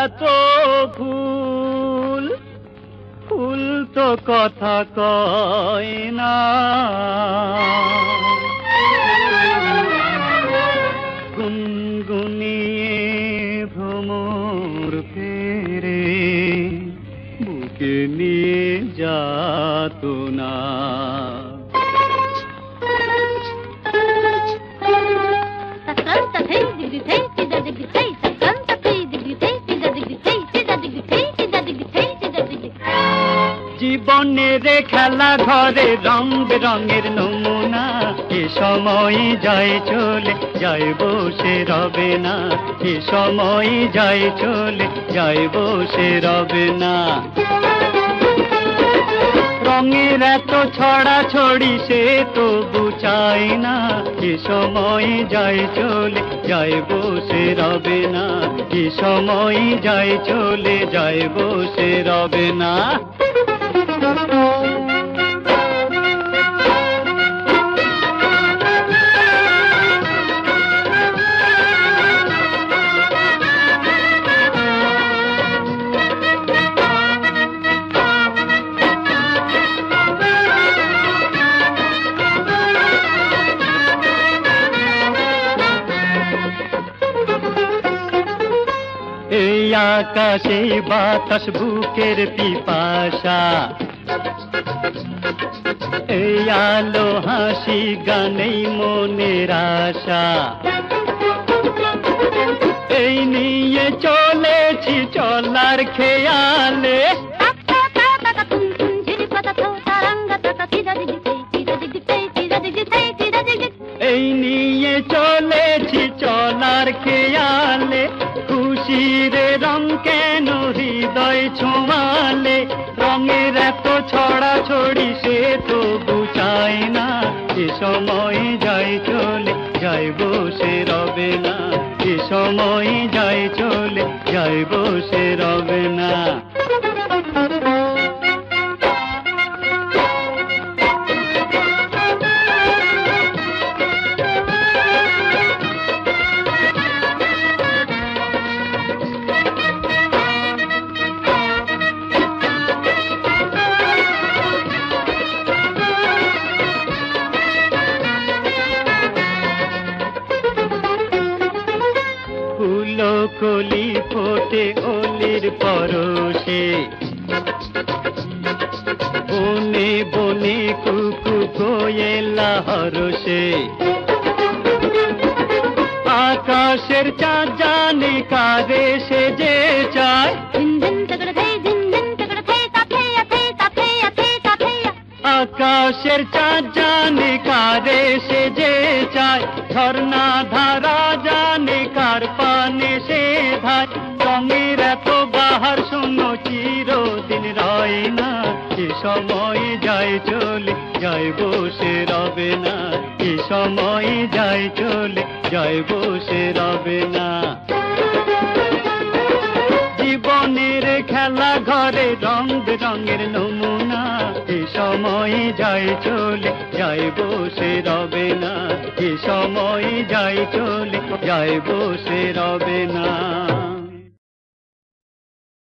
এত ফুল ফুল তো কথা কয় না। গুনগুনিয়ে ভ্রমর ফেরে বুকে নিয়ে যাত না। জীবনের খেলা ঘরে রং বেরঙের নমুনা। এ সময় যায় চলে যায় বসে রবে না। এ সময় যায় চলে যায় বসে রবে না। রঙের এত ছড়া ছড়ি সে তো বুঝায় না। এ সময় যায় চলে যায় বসে রবে না। এ সময় যায় চলে যায় বসে রবে না। আকাশে বাতাস, বুকের পিপাসা। এই আলো হাসি গানে মনের আশা। এই নিয়ে চলেছি চলার খেয়ালে। এই নিয়ে চলেছি চলার খেয়ালে। খুশির রং কেন হৃদয় ছোঁয়ালে? রঙের এত ছড়া ছড়ি সে তো বুঝায় না। এ সময় যাই চলে, যাই বসে রবে না। এ সময় যাই চলে, যাই বসে রবে না। কলি ফোটে অলির পরশে। বনে বনে কুকু কয়েলা হরসে আকাশের চা জানে কারে সে যে চায়। আকাশের চা জানে কারে সে যে চায়। ধর্না ধারা জানে কার পানে সে ধার রঙের এত বাহার, শূন্য চিরদিন রয় না। এ সময় যায় চলে যায় বসে রবে না। এ সময় যায় চলে যায় বসে রবে না। জীবনের খেলা ঘরে রং বেরঙের নমুনা। এ সময় যায় চলে যায় বসে রবে না। এ সময় যায় চলে যায় বসে রবে না।